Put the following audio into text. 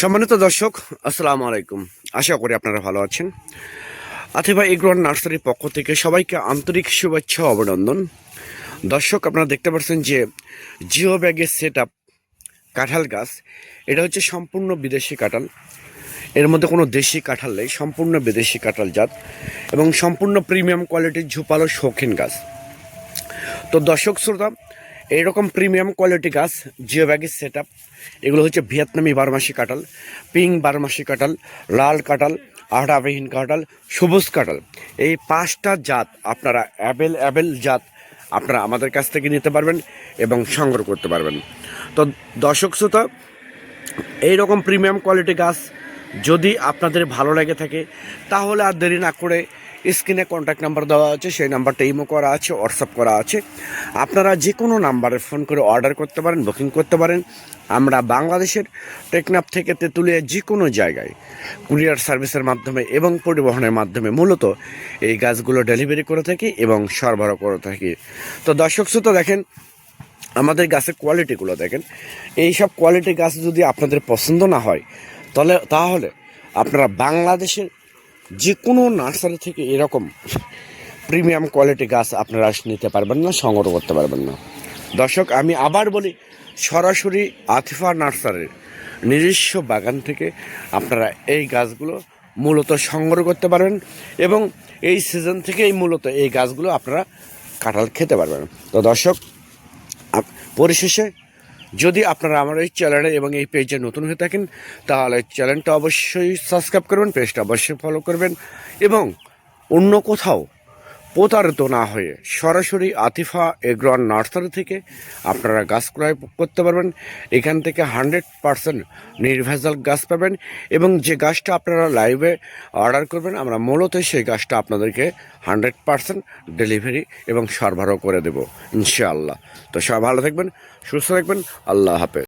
সম্মানিত দর্শক, আসসালামু আলাইকুম। আশা করি আপনারা ভালো আছেন। আথিবা এগ্রোয়ার নার্সারির পক্ষ থেকে সবাইকে আন্তরিক শুভেচ্ছা অভিনন্দন। দর্শক, আপনারা দেখতে পাচ্ছেন যে জিও ব্যাগের সেট আপ কাঁঠাল গাছ, এটা হচ্ছে সম্পূর্ণ বিদেশি কাঁঠাল। এর মধ্যে কোনো দেশি কাঁঠাল নেই, সম্পূর্ণ বিদেশি কাঁঠাল জাত এবং সম্পূর্ণ প্রিমিয়াম কোয়ালিটির ঝোপালো শৌখিন গাছ। তো দর্শক, শ্রোতা এইরকম প্রিমিয়াম কোয়ালিটি গাছ জিও ব্যাগের সেট আপ এগুলো হচ্ছে ভিয়েতনামি বারমাসি কাঁঠাল পিঙ্ক বারমাসি কাঁঠাল, লাল কাঁঠাল আহড়াবিহীন কাঁঠাল, সবুজ কাঁঠাল। এই পাঁচটা জাত আপনারা অ্যাবেল অ্যাবেল জাত আপনারা আমাদের কাছ থেকে নিতে পারবেন এবং সংগ্রহ করতে পারবেন। তো দর্শক শ্রোতা, এইরকম প্রিমিয়াম কোয়ালিটি গাছ যদি আপনাদের ভালো লেগে থাকে, তাহলে আর দেরি না করে স্ক্রিনে কন্ট্যাক্ট নাম্বার দেওয়া আছে, সেই নাম্বারটা ইমো করা আছে হোয়াটসঅ্যাপ করা আছে। আপনারা যে কোনো নাম্বারে ফোন করে অর্ডার করতে পারেন বুকিং করতে পারেন। আমরা বাংলাদেশের টেকনাফ থেকে তেঁতুলিয়া যে কোনো জায়গায় কুরিয়ার সার্ভিসের মাধ্যমে এবং পরিবহনের মাধ্যমে মূলত এই গাছগুলো ডেলিভারি করে থাকি এবং সরবরাহ করে থাকি। তো দর্শক শ্রোতা দেখেন, আমাদের গাছের কোয়ালিটিগুলো দেখেন। এই সব কোয়ালিটি গাছ যদি আপনাদের পছন্দ না হয়, তাহলে তাহলে আপনারা বাংলাদেশের যে কোনো নার্সারি থেকে এরকম প্রিমিয়াম কোয়ালিটি গাছ আপনারা নিতে পারবেন না, সংগ্রহ করতে পারবেন না। দর্শক, আমি আবার বলি, সরাসরি আতিফা নার্সারির নিজস্ব বাগান থেকে আপনারা এই গাছগুলো মূলত সংগ্রহ করতে পারবেন এবং এই সিজন থেকেই মূলত এই গাছগুলো আপনারা কাঁঠাল খেতে পারবেন। তো দর্শক পরিশেষে যদি আপনারা আমার এই চ্যানেলে এবং এই পেজে নতুন হয়ে থাকেন, তাহলে চ্যানেলটা অবশ্যই সাবস্ক্রাইব করবেন পেজটা অবশ্যই ফলো করবেন এবং অন্য কোথাও প্রতারিত না হয়ে সরাসরি আতিফা এগ্রন নার্সারি থেকে আপনারা গাছ ক্রয় করতে পারবেন। এখান থেকে হান্ড্রেড পারসেন্ট নির্ভেজাল গাছ পাবেন এবং যে গাছটা আপনারা লাইভে অর্ডার করবেন, আমরা মূলত সেই গাছটা আপনাদেরকে হান্ড্রেড পারসেন্ট ডেলিভারি এবং সরবরাহ করে দেব, ইনশাআল্লাহ। তো সব ভালো থাকবেন, সুস্থ থাকবেন, আল্লাহ হাফেজ।